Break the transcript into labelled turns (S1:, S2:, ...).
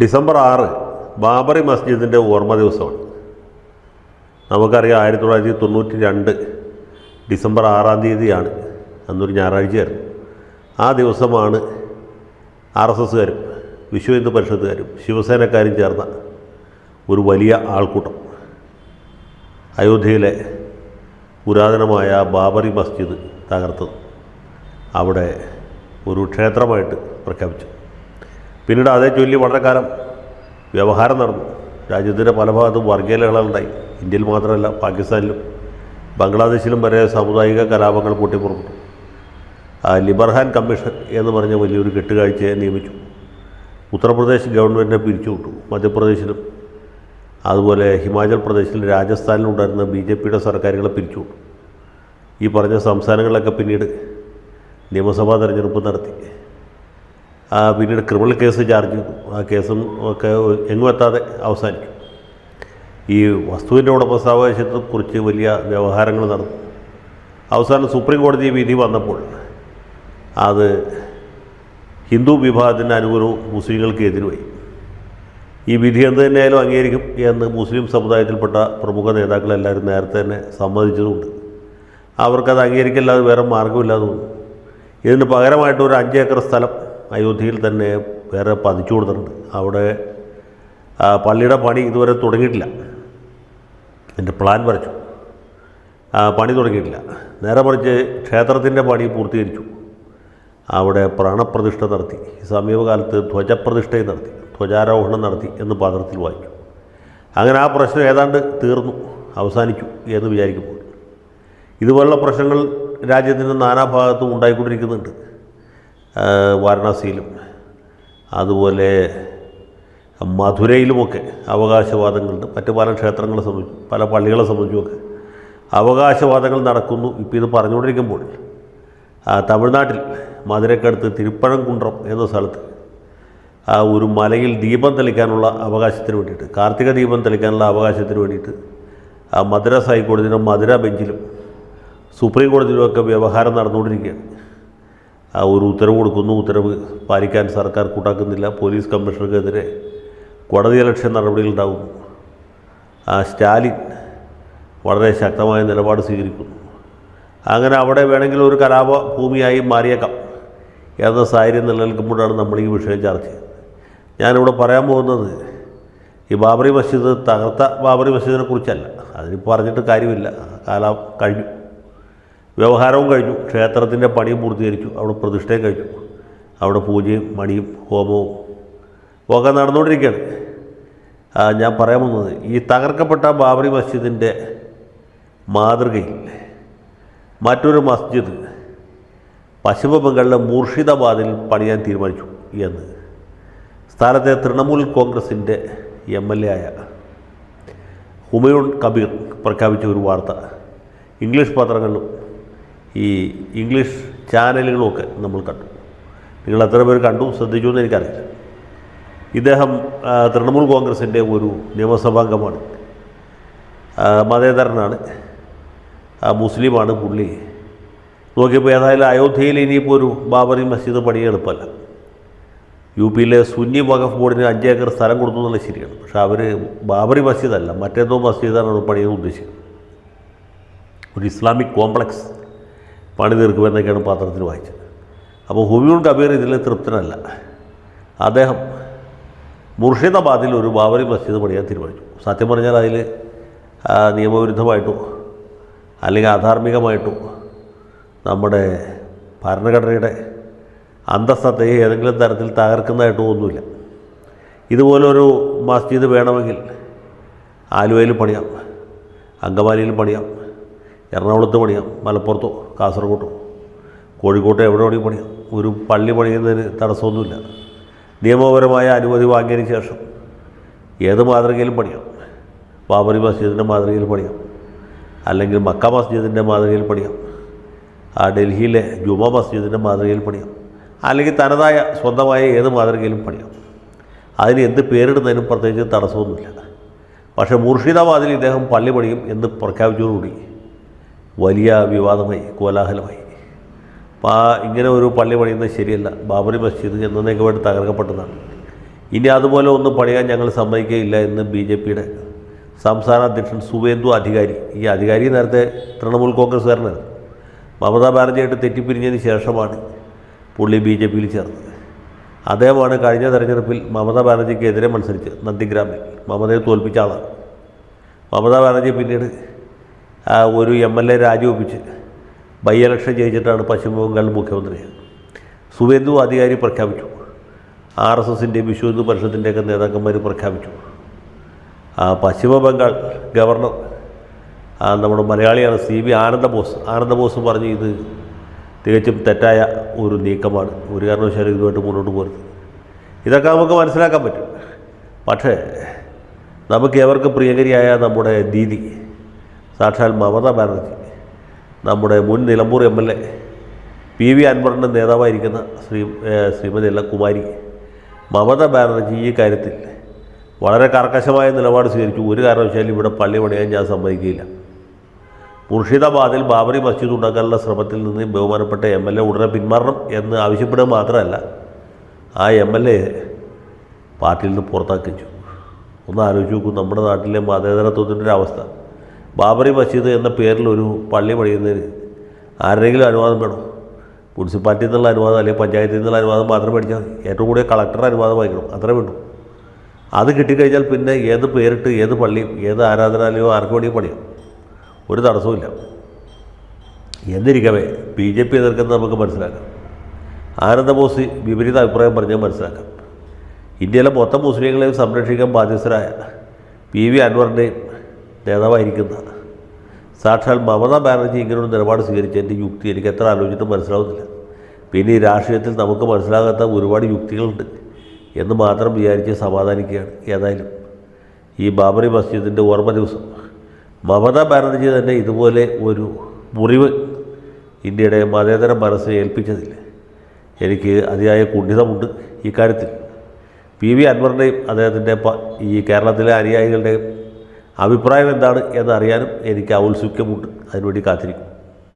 S1: December ആറ് ബാബറി മസ്ജിദിന്റെ ഓർമ്മ ദിവസമാണ്. നമുക്കറിയാം ആയിരത്തി തൊള്ളായിരത്തി തൊണ്ണൂറ്റി രണ്ട് ഡിസംബർ ആറാം തീയതിയാണ് അന്നൊരു ഞായറാഴ്ചയായിരുന്നു. ആ ദിവസമാണ് ആർ എസ് എസ്സുകാരും വിശ്വ ഹിന്ദു പരിഷത്തുകാരും ശിവസേനക്കാരും ചേർന്ന ഒരു വലിയ ആൾക്കൂട്ടം. അയോധ്യയിലെ പുരാതനമായ ബാബറി മസ്ജിദ് തകർത്തത്. അവിടെ ഒരു ക്ഷേത്രമായിട്ട് പ്രഖ്യാപിച്ചു. പിന്നീട് അതേ ചൊല്ലി വളരെ കാലം വ്യവഹാരം നടന്നു. രാജ്യത്തിന്റെ പല ഭാഗത്തും വർഗീയ ലഹളകളുണ്ടായി ഇന്ത്യയിൽ മാത്രമല്ല പാകിസ്ഥാനിലും ബംഗ്ലാദേശിലും വരെ സാമുദായിക കലാപങ്ങൾ പൊട്ടിപ്പുറപ്പെട്ടു. ലിബർഹാൻ കമ്മീഷൻ എന്ന് പറഞ്ഞ വലിയൊരു കെട്ടുകാഴ്ചയെ നിയമിച്ചു. ഉത്തർപ്രദേശ് ഗവൺമെന്റിനെ പിരിച്ചുവിട്ടു മധ്യപ്രദേശിലും. അതുപോലെ ഹിമാചൽ പ്രദേശിലും രാജസ്ഥാനിലും ഉണ്ടായിരുന്ന ബി ജെ പിയുടെ സർക്കാരുകളെ പിരിച്ചുവിട്ടു. ഈ പറഞ്ഞ സംസ്ഥാനങ്ങളിലൊക്കെ പിന്നീട് നിയമസഭാ തെരഞ്ഞെടുപ്പ് നടത്തി. പിന്നീട് ക്രിമിനൽ കേസ് ചാർജ് ആ കേസും ഒക്കെ എങ്ങും എത്താതെ അവസാനിച്ചു. ഈ വസ്തുവിന്റെ ഉടമസ്ഥാവകാശത്തെക്കുറിച്ച് വലിയ വ്യവഹാരങ്ങൾ നടന്നു. അവസാനം സുപ്രീം കോടതി വിധി വന്നപ്പോൾ അത് ഹിന്ദു വിഭാഗത്തിന് അനുകൂലവും മുസ്ലിങ്ങൾക്ക് എതിരുമായി. ഈ വിധി എന്ത് തന്നെയായാലും അംഗീകരിക്കും എന്ന് മുസ്ലിം സമുദായത്തിൽപ്പെട്ട പ്രമുഖ നേതാക്കളെല്ലാവരും നേരത്തെ തന്നെ സമ്മതിച്ചതുകൊണ്ട് അവർക്കത് അംഗീകരിക്കില്ലാതെ വേറെ മാർഗമില്ലാതെ തോന്നുന്നു ഇതിന് പകരമായിട്ട് ഒരു അഞ്ച് ഏക്കർ സ്ഥലം അയോധ്യയിൽ തന്നെ വേറെ പതിച്ചു കൊടുത്തിട്ടുണ്ട്. അവിടെ പള്ളിയുടെ പണി ഇതുവരെ തുടങ്ങിയിട്ടില്ല. എന്റെ പ്ലാൻ വരച്ചു. പണി തുടങ്ങിയിട്ടില്ല. നേരെ മറിച്ച് ക്ഷേത്രത്തിന്റെ പണി പൂർത്തീകരിച്ചു. അവിടെ പ്രാണപ്രതിഷ്ഠ നടത്തി. സമീപകാലത്ത് ധ്വജപ്രതിഷ്ഠയും നടത്തി. ധ്വജാരോഹണം നടത്തി എന്ന് പത്രത്തിൽ വായിച്ചു. അങ്ങനെ ആ പ്രശ്നം ഏതാണ്ട് തീർന്നു. അവസാനിച്ചു എന്ന് വിചാരിക്കുമ്പോൾ. ഇതുപോലുള്ള പ്രശ്നങ്ങൾ രാജ്യത്തിന്റെ നാനാഭാഗത്തും ഉണ്ടായിക്കൊണ്ടിരിക്കുന്നുണ്ട്. വാരണാസിയിലും അതുപോലെ മധുരയിലുമൊക്കെ അവകാശവാദങ്ങളുണ്ട് മറ്റ് പല ക്ഷേത്രങ്ങളെ സംബന്ധിച്ചും പല പള്ളികളെ സംബന്ധിച്ചുമൊക്കെ അവകാശവാദങ്ങൾ നടക്കുന്നു. ഇപ്പോൾ ഇത് പറഞ്ഞുകൊണ്ടിരിക്കുമ്പോൾ തമിഴ്നാട്ടിൽ മധുരക്കടുത്ത് തിരുപ്പഴംകുണ്ട്രം എന്ന സ്ഥലത്ത് ആ ഒരു മലയിൽ ദീപം തെളിക്കാനുള്ള അവകാശത്തിന് വേണ്ടിയിട്ട് കാർത്തിക ദീപം തെളിക്കാനുള്ള അവകാശത്തിന് വേണ്ടിയിട്ട് ആ മദ്രാസ് ഹൈക്കോടതിയിലും മധുര ബെഞ്ചിലും സുപ്രീം കോടതിയിലുമൊക്കെ വ്യവഹാരം നടന്നുകൊണ്ടിരിക്കുകയാണ്. ഒരു ഉത്തരവ് കൊടുക്കുന്നു. ഉത്തരവ് പാലിക്കാൻ സർക്കാർ കൂട്ടാക്കുന്നില്ല. പോലീസ് കമ്മീഷണർക്കെതിരെ കോടതിയലക്ഷ്യ നടപടികളുണ്ടാകുന്നു സ്റ്റാലിൻ വളരെ ശക്തമായ നിലപാട് സ്വീകരിക്കുന്നു. അങ്ങനെ അവിടെ വേണമെങ്കിൽ ഒരു കലാപ ഭൂമിയായി മാറിയേക്കാം. എന്ന സാഹചര്യം നിലനിൽക്കുമ്പോഴാണ് നമ്മൾ ഈ വിഷയം ചർച്ച ചെയ്യുന്നത്. ഞാനിവിടെ പറയാൻ പോകുന്നത് ഈ ബാബറി മസ്ജിദ് തകർത്ത ബാബറി മസ്ജിദിനെ കുറിച്ചല്ല. അതിന് പറഞ്ഞിട്ട് കാര്യമില്ല. കാലം കഴിഞ്ഞു. വ്യവഹാരവും കഴിഞ്ഞു. ക്ഷേത്രത്തിന്റെ പണിയും പൂർത്തീകരിച്ചു. അവിടെ പ്രതിഷ്ഠയും കഴിഞ്ഞു. അവിടെ പൂജയും മണിയും ഹോമവും ഒക്കെ നടന്നുകൊണ്ടിരിക്കുകയാണ്. ഞാൻ പറയാൻ പോകുന്നത് ഈ തകർക്കപ്പെട്ട ബാബറി മസ്ജിദിന്റെ മാതൃകയിൽ മറ്റൊരു മസ്ജിദ് പശ്ചിമ ബംഗാളിലെ മൂർഷിദാബാദിൽ പണിയാൻ തീരുമാനിച്ചു എന്ന്. സ്ഥലത്തെ തൃണമൂൽ കോൺഗ്രസിന്റെ എം എൽ എ ആയ ഹുമയൂൺ കബീർ പ്രഖ്യാപിച്ച ഒരു വാർത്ത. ഇംഗ്ലീഷ് പത്രങ്ങളിലും ഈ ഇംഗ്ലീഷ് ചാനലുകളൊക്കെ നമ്മൾ കണ്ടു. നിങ്ങൾ എത്ര പേർ കണ്ടു? ശ്രദ്ധിച്ചു എന്ന് എനിക്കറിയില്ല. ഇദ്ദേഹം തൃണമൂൽ കോൺഗ്രസിന്റെ ഒരു നിയമസഭാംഗമാണ്. മതേതരനാണ്. മുസ്ലിമാണ് പുള്ളി. നോക്കിയപ്പോൾ ഏതായാലും അയോധ്യയിൽ ഇനിയിപ്പോൾ ഒരു ബാബറി മസ്ജിദ് പണിയാൻ എളുപ്പമല്ല. യു പിയിലെ സുന്നി വഖഫ് ബോർഡിന് അഞ്ച് ഏക്കർ സ്ഥലം കൊടുത്തു എന്നുള്ളത് ശരിയാണ്. പക്ഷെ അവർ ബാബറി മസ്ജിദല്ല മറ്റേതോ മസ്ജിദാണ് പണിയെന്ന് ഉദ്ദേശിക്കുന്നത്. ഒരു ഇസ്ലാമിക് കോംപ്ലക്സ്. പണി തീർക്കുമെന്നൊക്കെയാണ് പത്രത്തിൽ വായിച്ചത്. അപ്പോൾ ഹുബിയുൾ കബീർ ഇതിൽ തൃപ്തനല്ല. അദ്ദേഹം മുർഷിദാബാദിൽ ഒരു ബാബറി മസ്ജിദ് പണിയാൻ തീരുമാനിച്ചു. സത്യം പറഞ്ഞാൽ അതിൽ നിയമവിരുദ്ധമായിട്ടോ അല്ലെങ്കിൽ അധാർമികമായിട്ടോ നമ്മുടെ ഭരണഘടനയുടെ അന്തസ്സത്തെ ഏതെങ്കിലും തരത്തിൽ തകർക്കുന്നതായിട്ടോ ഒന്നുമില്ല. ഇതുപോലൊരു മസ്ജിദ് വേണമെങ്കിൽ ആലുവയിൽ പണിയാം അങ്കമാലിയിൽ പണിയാം എറണാകുളത്ത് പണിയാം മലപ്പുറത്തോ കാസർഗോട്ടോ. കോഴിക്കോട്ടോ എവിടെ വേണമെങ്കിൽ പണിയാം. ഒരു പള്ളി പണിയുന്നതിന് തടസ്സമൊന്നുമില്ല. നിയമപരമായ അനുമതി വാങ്ങിയതിന് ശേഷം ഏത് മാതൃകയിലും പണിയാം. ബാബറി മസ്ജിദിന്റെ മാതൃകയിൽ പണിയാം. അല്ലെങ്കിൽ മക്ക മസ്ജിദിന്റെ മാതൃകയിൽ പണിയാം. ആ ഡൽഹിയിലെ ജുമാ മസ്ജിദിന്റെ മാതൃകയിൽ പണിയാം. അല്ലെങ്കിൽ തനതായ സ്വന്തമായ ഏത് മാതൃകയിലും പണിയാം. അതിന് എന്ത് പേരിടുന്നതിനും പ്രത്യേകിച്ച് തടസ്സമൊന്നുമില്ല. പക്ഷേ മുർഷിദാബാദിൽ ഇദ്ദേഹം പള്ളി പണിയും എന്ന് പ്രഖ്യാപിച്ചതോടുകൂടി വലിയ വിവാദമായി കോലാഹലമായി. അപ്പോൾ ആ ഇങ്ങനെ ഒരു പള്ളി പണിയുന്നത് ശരിയല്ല. ബാബറി മസ്ജിദ് എന്നേക്കുമായിട്ട് തകർക്കപ്പെട്ടതാണ്. ഇനി അതുപോലെ ഒന്നും പണിയാൻ ഞങ്ങൾ സമ്മതിക്കുകയില്ല എന്ന് ബി ജെ പിയുടെ സംസ്ഥാന അധ്യക്ഷൻ സുവേന്ദു അധികാരി ഈ അധികാരി നേരത്തെ തൃണമൂൽ കോൺഗ്രസ്സുകാരനാണ് മമതാ ബാനർജിയായിട്ട് തെറ്റിപ്പിരിഞ്ഞതിന് ശേഷമാണ് പുള്ളി ബി ജെ പിയിൽ ചേർന്നത്. അദ്ദേഹമാണ് കഴിഞ്ഞ തെരഞ്ഞെടുപ്പിൽ മമതാ ബാനർജിക്കെതിരെ മത്സരിച്ച് നന്ദിഗ്രാമിൽ മമതയെ തോൽപ്പിച്ച ആളാണ്. മമതാ ബാനർജി പിന്നീട് ഒരു എം എൽ എ രാജിവെപ്പിച്ച് ബൈ ഇലക്ഷൻ ജയിച്ചിട്ടാണ് പശ്ചിമ ബംഗാൾ മുഖ്യമന്ത്രി. സുവേന്ദു അധികാരി പ്രഖ്യാപിച്ചു. ആർ എസ് എസിന്റെയും വിശ്വ ഹിന്ദു പരിഷത്തിന്റെയൊക്കെ നേതാക്കന്മാർ പ്രഖ്യാപിച്ചു. ആ പശ്ചിമ ബംഗാൾ ഗവർണർ നമ്മുടെ മലയാളിയാണ് സി വി ആനന്ദബോസ്. ആനന്ദബോസ് പറഞ്ഞു ഇത് തികച്ചും തെറ്റായ ഒരു നീക്കമാണ്. ഒരു കാരണവശാലും ഇതുമായിട്ട് മുന്നോട്ട് പോകരുത് ഇതൊക്കെ നമുക്ക് മനസ്സിലാക്കാൻ പറ്റും. പക്ഷേ നമുക്ക് എവർക്ക് പ്രിയങ്കരിയായ നമ്മുടെ ദീദി സാക്ഷാൽ മമതാ ബാനർജി. നമ്മുടെ മുൻ Nilambur M L A P V അൻവറിന്റെ നേതാവായിരിക്കുന്ന ശ്രീ ശ്രീമതി അല്ല കുമാരി മമതാ ബാനർജി ഈ കാര്യത്തിൽ വളരെ കർക്കശമായ നിലപാട് സ്വീകരിച്ചു. ഒരു കാരണവശാലും ഇവിടെ പള്ളി പണിയാൻ ഞാൻ സമ്മതിക്കില്ല മുർഷിദാബാദിൽ ബാബറി മസ്ജിദ് ഉണ്ടാക്കാനുള്ള ശ്രമത്തിൽ നിന്ന് ബഹുമാനപ്പെട്ട എം എൽ എ ഉടനെ പിന്മാറണം എന്ന് ആവശ്യപ്പെടുക മാത്രമല്ല ആ എം എൽ എ പാർട്ടിയിൽ നിന്ന് പുറത്താക്കിച്ചു ഒന്ന് ആലോചിച്ച് നോക്കൂ നമ്മുടെ നാട്ടിലെ മതേതരത്വത്തിന്റെ ഒരു അവസ്ഥ. ബാബറി മസ്ജിദ് എന്ന പേരിൽ ഒരു പള്ളി പണിയുന്നതിന് ആരുടെങ്കിലും അനുവാദം വേണം? മുനിസിപ്പാലിറ്റിയിൽ നിന്നുള്ള അനുവാദം അല്ലെങ്കിൽ പഞ്ചായത്തിൽ നിന്നുള്ള അനുവാദം മാത്രം മേടിച്ചാൽ മതി. ഏറ്റവും കൂടുതൽ കളക്ടർ അനുവാദം വാങ്ങിക്കണം. അത്രേ വേണ്ടു. അത് കിട്ടിക്കഴിഞ്ഞാൽ പിന്നെ ഏത് പേരിട്ട് ഏത് പള്ളിയും ഏത് ആരാധനാലയവും ആർക്ക് വേണമെങ്കിൽ പണിയാം. ഒരു തടസ്സവുമില്ല എന്നിരിക്കവേ ബി ജെ പി എതിർക്കുന്നത് നമുക്ക് മനസ്സിലാക്കാം. ആനന്ദബോസ് വിപരീത അഭിപ്രായം പറഞ്ഞാൽ മനസ്സിലാക്കാം. ഇന്ത്യയിലെ മൊത്തം മുസ്ലിങ്ങളെയും സംരക്ഷിക്കാൻ ബാധ്യസ്ഥരായ പി വി അൻവറിന്റെയും നേതാവായിരിക്കുന്ന സാക്ഷാൽ മമതാ ബാനർജി ഇങ്ങനൊരു നിലപാട് സ്വീകരിച്ചതിന്റെ യുക്തി എനിക്ക് എത്ര ആലോചിച്ചിട്ടും മനസ്സിലാവുന്നില്ല. പിന്നെ ഈ രാഷ്ട്രീയത്തിൽ നമുക്ക് മനസ്സിലാകാത്ത ഒരുപാട് യുക്തികളുണ്ട്. എന്ന് മാത്രം വിചാരിച്ച് സമാധാനിക്കുകയാണ് ഏതായാലും. ഈ ബാബറി മസ്ജിദിന്റെ ഓർമ്മ ദിവസം. മമതാ ബാനർജി തന്നെ ഇതുപോലെ ഒരു മുറിവ് ഇന്ത്യയുടെ മതേതര മനസ്സിനെ ഏൽപ്പിച്ചതിൽ എനിക്ക് അതിയായ കുണ്ഠിതമുണ്ട് ഈ കാര്യത്തിൽ. പി വി അൻവറിന്റെയും അദ്ദേഹത്തിന്റെ ഈ കേരളത്തിലെ അനുയായികളുടെയും അഭിപ്രായം എന്താണ് എന്നറിയാനും എനിക്ക് ഔത്സുക്യമുണ്ട് അതിനുവേണ്ടി കാത്തിരിക്കും.